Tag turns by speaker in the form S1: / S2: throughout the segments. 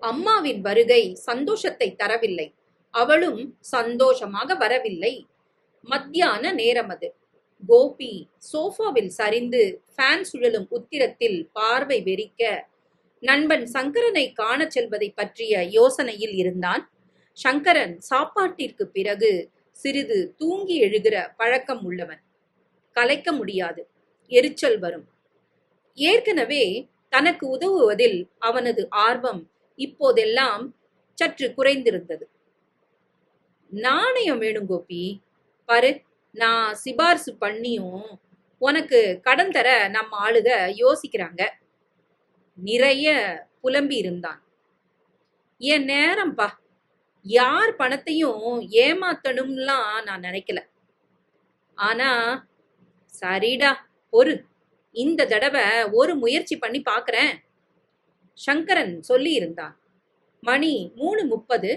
S1: அம்மாவின் வருகை சந்தோஷத்தை தரவில்லை. அவளும் சந்தோஷமாக வரவில்லை. மத்தியான நேரம் அது. கோபி சோஃபாவில் சரிந்து ஃபேன் சுழலும் உத்திரத்தில் பார்வை வெறிக்க நண்பன் சங்கரனை காணச் செல்வதை பற்றிய யோசனையில் இருந்தான். சங்கரன் சாப்பாட்டிற்கு பிறகு சிறிது தூங்கி எழுகிற பழக்கம் உள்ளவன். கலைக்க முடியாது. எரிச்சல் வரும். ஏற்கனவே தனக்கு உதவுவதில் அவனது ஆர்வம் இப்போதெல்லாம் சற்று குறைந்திருந்தது. நாணயம் வேணும் கோபி. பாரு நான் சிபாரிசு பண்ணியும் உனக்கு கடன் தர நம்ம ஆளுக யோசிக்கிறாங்க. நிறைய புலம்பி இருந்தான். என் நேரம்பா யார் பணத்தையும் ஏமாத்தணும்லாம் நான் நினைக்கல. ஆனா சரிடா பொறு. இந்த தடவை ஒரு முயற்சி பண்ணி பார்க்குறேன் சங்கரன் சொல்லியிருந்தான். மணி மூணு முப்பது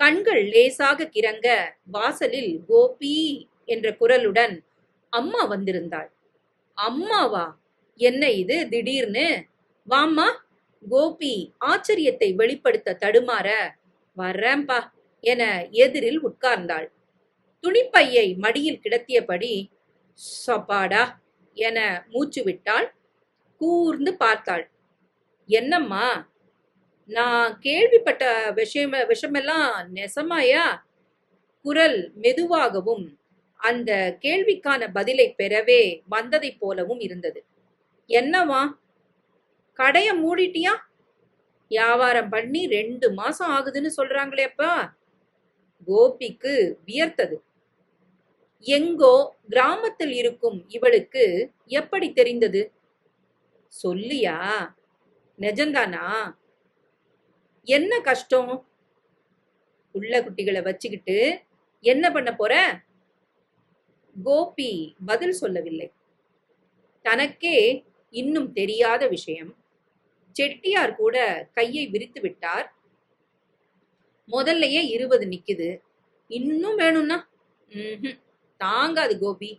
S1: கண்கள் லேசாக கிறங்க வாசலில் கோபி என்ற குரலுடன் அம்மா வந்திருந்தாள். அம்மாவா? என்ன இது திடீர்னு? வாம்மா கோபி ஆச்சரியத்தை வெளிப்படுத்த தடுமாற வர்றேன்பா என எதிரில் உட்கார்ந்தாள். துணிப்பையை மடியில் கிடத்தியபடி சப்பாடா என மூச்சு விட்டாள் கூர்ந்து பார்த்தாள். என்னம்மா? நான் கேள்விப்பட்ட விஷயம் விஷமெல்லாம் நெசமாயா? குரல் மெதுவாகவும் அந்த கேள்விக்கான பதிலை பெறவே வந்ததைப் போலவும் இருந்தது. என்னவா கடைய மூடிட்டியா? வியாபாரம் பண்ணி ரெண்டு மாசம் ஆகுதுன்னு சொல்றாங்களேப்பா கோபிக்கு வியர்த்தது. எங்கோ கிராமத்தில் இருக்கும் இவளுக்கு எப்படி தெரிந்தது? சொல்லியா? நிஜந்தானா? என்ன கஷ்டம்? உள்ள குட்டிகளை வச்சுக்கிட்டு என்ன பண்ண போற? கோபி பதில் சொல்லவில்லை. தனக்கே இன்னும் தெரியாத விஷயம். செட்டியார் கூட கையை விரித்து விட்டார். முதல்லையே இருபது நிக்குது. இன்னும் வேணும்னா? ம்ஹும், தாங்காது கோபி.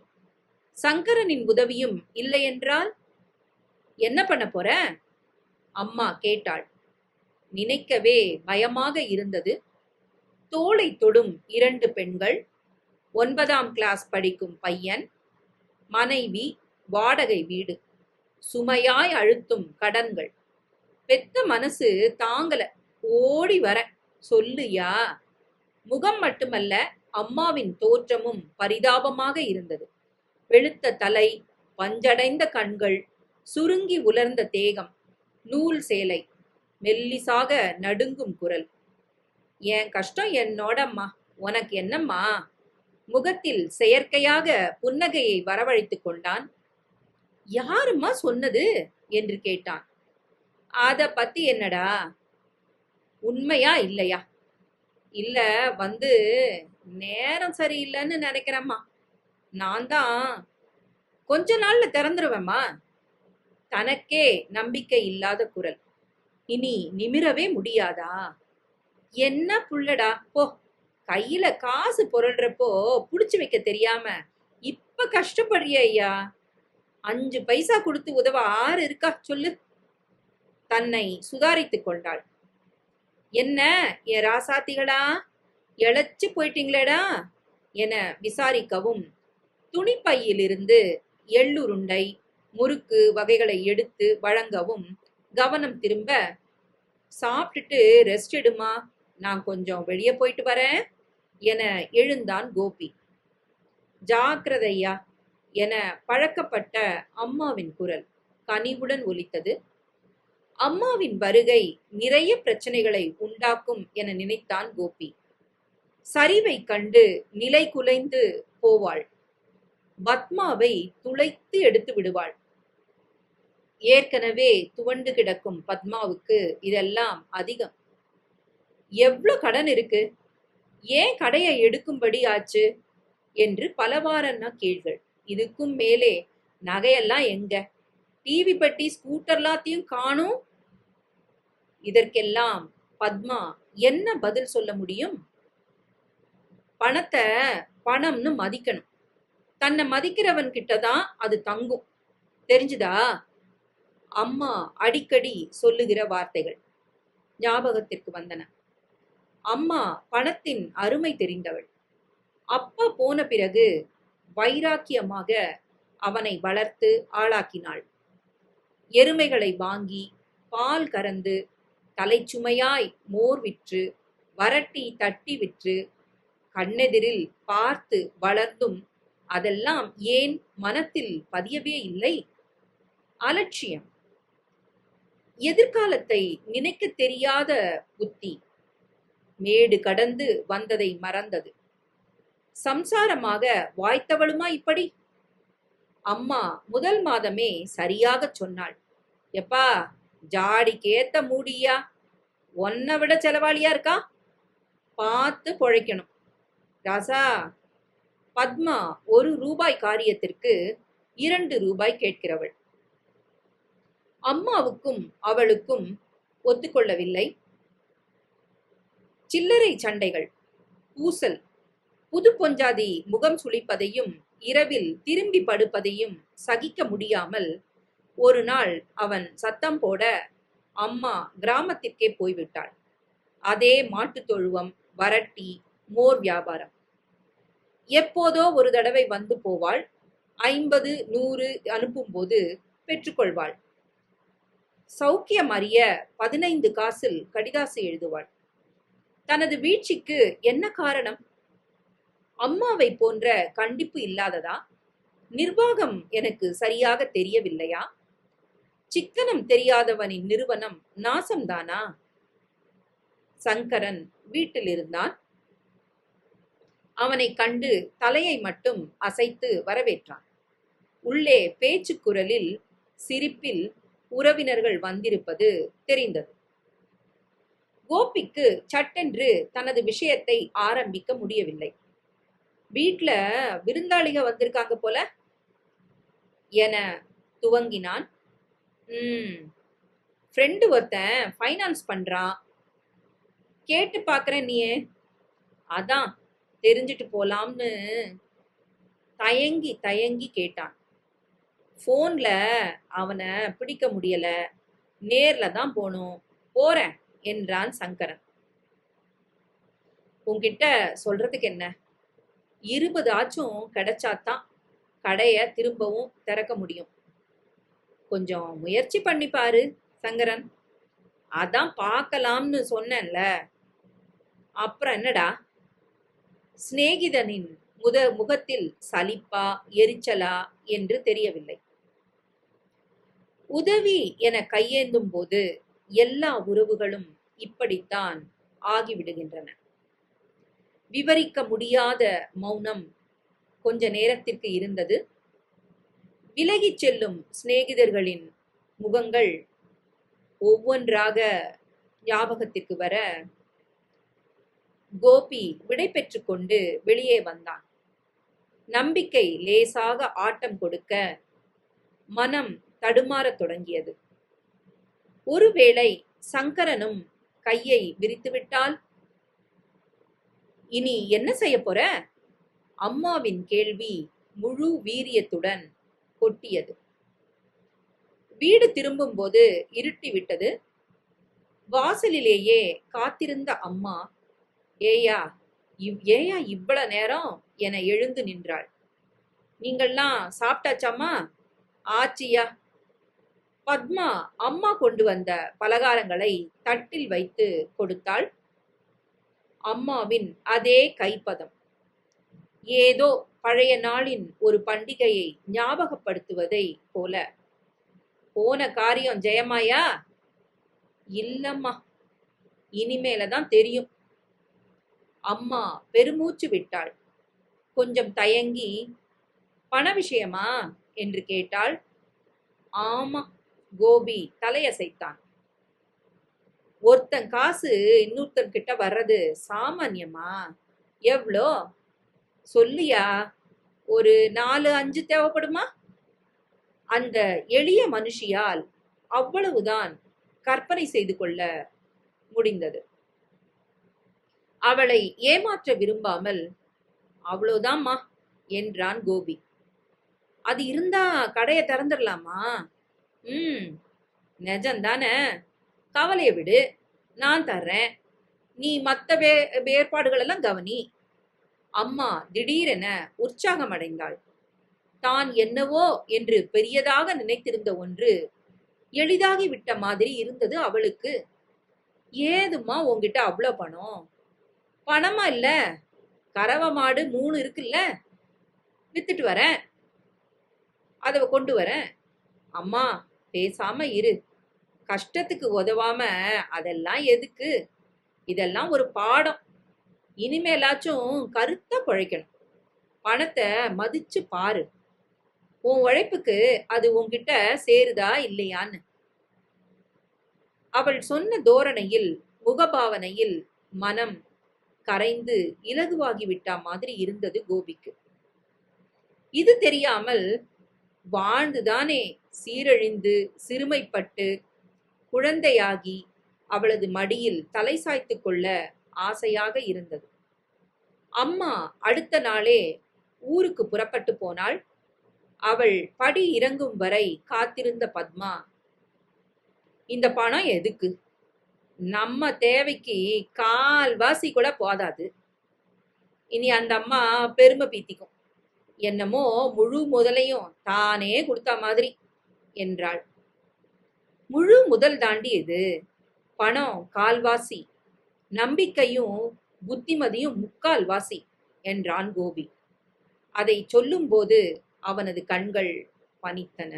S1: சங்கரனின் உதவியும் இல்லையென்றால்? என்ன பண்ண போற? அம்மா கேட்டாள். நினைக்கவே பயமாக இருந்தது. தோளை தொடும் இரண்டு பெண்கள் ஒன்பதாம் கிளாஸ் படிக்கும் பையன் மனைவி வாடகை வீடு சுமையாய் அழுத்தும் கடன்கள். பெத்த மனசு தாங்கல. ஓடி வர. சொல்லுயா முகம் மட்டுமல்ல அம்மாவின் தோற்றமும் பரிதாபமாக இருந்தது. வெளுத்த தலை பஞ்சடைந்த கண்கள் சுருங்கி உலர்ந்த தேகம் நூல் சேலை. மெல்லிசாக நடுங்கும் குரல். என் கஷ்டம் என்னோடம்மா. உனக்கு என்னம்மா? முகத்தில் செயற்கையாக புன்னகையை வரவழைத்துக் கொண்டான். யாரும்மா சொன்னது? என்று கேட்டான். அத பத்தி என்னடா? உண்மையா இல்லையா? இல்ல வந்து நேரம் சரியில்லைன்னு நினைக்கிறேம்மா. நான் தான். கொஞ்ச நாள்ல திறந்துருவேம்மா. தனக்கே நம்பிக்கை இல்லாத குரல். இனி நிமிரவே முடியாதா? என்ன புள்ளடா? போ. கையில காசு புரள்றப்போ புடிச்சு வைக்க தெரியாம இப்ப கஷ்டப்படுறிய ஐயா. அஞ்சு பைசா கொடுத்து உதவ ஆறு இருக்கா? சொல்லு. தன்னை சுதாரித்துக் கொண்டாள். என்ன என் ராசாத்திகளா? இழைச்சு போயிட்டீங்களேடா? என விசாரிக்கவும் துணிப்பையிலிருந்து எள்ளுருண்டை முறுக்கு வகைகளை எடுத்து வழங்கவும் கவனம் திரும்ப சாப்பிட்டுட்டு ரெஸ்ட் எடுமா? நான் கொஞ்சம் வெளியே போயிட்டு வரேன் என எழுந்தான் கோபி. ஜாக்கிரதையா என பழக்கப்பட்ட அம்மாவின் குரல் கனிவுடன் ஒலித்தது. அம்மாவின் வருகை நிறைய பிரச்சனைகளை உண்டாக்கும் என நினைத்தான் கோபி. சரிவை கண்டு நிலை குலைந்து போவாள். பத்மாவை துளைத்து எடுத்து விடுவாள். ஏற்கனவே துவண்டு கிடக்கும் பத்மாவுக்கு இதெல்லாம் அதிகம். எவ்வளவு கடன் இருக்கு? ஏன் கடையை எடுக்கும்படி ஆச்சு? என்று பலவாரன்னா கேள்கள். இதுக்கும் மேலே நகையெல்லாம் எங்க? டிவி பட்டி ஸ்கூட்டர் எல்லாத்தையும் காணும். இதற்கெல்லாம் பத்மா என்ன பதில் சொல்ல முடியும்? பணத்தை பணம்னு மதிக்கணும். தன்னை மதிக்கிறவன் கிட்ட தான் அது தங்கும். தெரிஞ்சுதா? அம்மா அடிக்கடி சொல்லுகிற வார்த்தைகள் ஞாபகத்திற்கு வந்தன. அம்மா பணத்தின் அருமை தெரிந்தவள். அப்பா போன பிறகு வைராக்கியமாக அவனை வளர்த்து ஆளாக்கினாள். எருமைகளை வாங்கி பால் கறந்து தலைச்சுமையாய் மோர் விற்று வரட்டி தட்டி விற்று கண்ணெதிரில் பார்த்து வளர்ந்தும் அதெல்லாம் ஏன் மனத்தில் பதியவே இல்லை? அலட்சியம். எதிர்காலத்தை நினைக்க தெரியாத புத்தி மேடு கடந்து வந்ததை மறந்தது. சம்சாரமாக வாய்த்தவளுமா இப்படி? அம்மா முதல் மாதமே சரியாகச் சொன்னாள். எப்பா ஜாடிக்கேத்த மூடியா? ஒன்னை விட செலவாளியா இருக்கா? பார்த்து பொழைக்கணும். ராசா பத்மா ஒரு ரூபாய் காரியத்திற்கு இரண்டு ரூபாய் கேட்கிறவள். அம்மாவுக்கும் அவளுக்கும் ஒத்துக்கொள்ளவில்லை. சில்லறை சண்டைகள் பூசல் புது பொஞ்சாதி முகம் சுளிப்பதையும் இரவில் திரும்பி படுப்பதையும் சகிக்க முடியாமல் ஒரு நாள் அவன் சத்தம் போட அம்மா கிராமத்திற்கே போய்விட்டாள். அதே மாட்டுத் தொழுவம் வரட்டி மோர் வியாபாரம். எப்போதோ ஒரு தடவை வந்து போவாள் ஐம்பது நூறு அனுப்பும்போது பெற்றுக்கொள்வாள். சௌக்கியம் அறிய பதினைந்து காசில் கடிதாசு எழுதுவாள். தனது வீழ்ச்சிக்கு என்ன காரணம்? அம்மாவை போன்ற கண்டிப்பு இல்லாததா? நிர்வாகம் எனக்கு சரியாக தெரியவில்லையா? சிக்கனம் தெரியாதவனின் நிறுவனம் நாசம்தானா? சங்கரன் வீட்டில் இருந்தான் அவனை கண்டு தலையை மட்டும் அசைத்து வரவேற்றான். உள்ளே பேச்சு குரலில் சிரிப்பில் உறவினர்கள் வந்திருப்பது தெரிந்தது. கோபிக்கு சட்டென்று தனது விஷயத்தை ஆரம்பிக்க முடியவில்லை. வீட்ல விருந்தாளிக வந்திருக்காங்க போல? என துவங்கினான். ம் ஃப்ரெண்டு ஒருத்தன் ஃபைனான்ஸ் பண்றான். கேட்டு பார்க்கறேன் நீயே. அதான் தெரிஞ்சுட்டு போலாம்னு தயங்கி தயங்கி கேட்டான். ஃபோனில் அவனை பிடிக்க முடியலை. நேரில் தான் போகணும் போகிறேன் என்றான் சங்கரன். உன்கிட்ட சொல்றதுக்கு என்ன? இருபது ஆச்சும் கிடைச்சாதான் கடையை திரும்பவும் திறக்க முடியும். கொஞ்சம் முயற்சி பண்ணி பாரு சங்கரன். அதான் பார்க்கலாம்னு சொன்னேன்ல. அப்புறம் என்னடா? சிநேகிதனின் முத முகத்தில் சலிப்பா எரிச்சலா என்று தெரியவில்லை. உதவி என கையேந்தும் போது எல்லா உறவுகளும் இப்படித்தான் ஆகிவிடுகின்றன. விவரிக்க முடியாத மௌனம் கொஞ்ச நேரத்திற்கு இருந்தது. விலகிச் செல்லும் சிநேகிதர்களின் முகங்கள் ஒவ்வொன்றாக ஞாபகத்திற்கு வர கோபி விடை பெற்றுக்கொண்டு வெளியே வந்தான். நம்பிக்கை லேசாக ஆட்டம் கொடுக்க மனம் தடுமாறத் தொடங்கியது. ஒருவேளை சங்கரனும் கையை விரித்துவிட்டால்? இனி என்ன செய்ய போற? அம்மாவின் கேள்வி முழு வீரியத்துடன் கொட்டியது. வீடு திரும்பும்போது இருட்டி விட்டது வாசலிலேயே காத்திருந்த அம்மா ஏயா இவ் ஏயா இவ்வளவு நேரம்? என எழுந்து நின்றாள். நீங்கள்லாம் சாப்பிட்டாச்சாம்மா? ஆச்சியா பத்மா அம்மா கொண்டு வந்த பலகாரங்களை தட்டில் வைத்து கொடுத்தாள். அம்மாவின் அதே கைப்பதம். ஏதோ பழைய நாளின் ஒரு பண்டிகையை ஞாபகப்படுத்துவதை போல. போன காரியம் ஜெயமாயா இல்லம்மா. இனிமேல தான் தெரியும். அம்மா பெருமூச்சு விட்டாள். கொஞ்சம் தயங்கி பண விஷயமா? என்று கேட்டாள். ஆமா. கோபி தலையசைத்தான். ஒருத்தன் காசு இன்னொருத்தன் கிட்ட வர்றது சாமான்யமா? எவ்வளோ சொல்லியா? ஒரு நாலு அஞ்சு தேவைப்படுமா? அந்த எளிய மனுஷியால் அவ்வளவுதான் கற்பனை செய்து கொள்ள முடிந்தது. அவளை ஏமாற்ற விரும்பாமல் அவ்வளவுதாம்மா என்றான் கோபி. அது இருந்தா கடையை திறந்துடலாமா? ம் நிஜம்தானே? கவலையை விடு நான் தர்றேன். நீ மற்ற வே வேறுபாடுகள் எல்லாம் கவனி. அம்மா திடீரென உற்சாகம் அடைந்தாள் தான் என்னவோ என்று பெரியதாக நினைத்திருந்த ஒன்று எளிதாகி விட்ட மாதிரி இருந்தது அவளுக்கு. ஏதும்மா உங்ககிட்ட அவ்வளோ பணம்? பணமா இல்ல? கறவை மாடு மூணு இருக்குல்ல? வித்துட்டு வரேன். அதை கொண்டு வரேன். அம்மா பேசாம இரு. கஷ்டத்துக்கு உதவாம அதெல்லாம் எதுக்கு? இதெல்லாம் ஒரு பாடம். இனிமேலாச்சும் கருத்தா பிழைக்கணும். பணத்தை மதிச்சு பாரு. உன் உழைப்புக்கு அது உன்கிட்ட சேருதா இல்லையான்னு. அவள் சொன்ன தோரணையில் முகபாவனையில் மனம் கரைந்து இலகுவாகி விட்டா மாதிரி இருந்தது கோபிக்கு. இது தெரியாமல் வாழ்ந்துதானே சீரழிந்து சிறுமைப்பட்டு குழந்தையாகி அவளது மடியில் தலை சாய்த்து கொள்ள ஆசையாக இருந்தது. அம்மா அடுத்த நாளே ஊருக்கு புறப்பட்டு போனாள். அவள் படி இறங்கும் வரை காத்திருந்த பத்மா இந்த பணம் எதுக்கு? நம்ம தேவைக்கு கால்வாசி கூட போதாது. இனி அந்த அம்மா பெருமை பீத்திக்கும். என்னமோ முழு முதலையும் தானே கொடுத்த மாதிரி என்றாள். முழு முதல் தாண்டி இது பணம் கால்வாசி நம்பிக்கையும் புத்திமதியும் முக்கால்வாசி என்றான் கோபி. அதை சொல்லும்போது அவனது கண்கள் பனித்தன.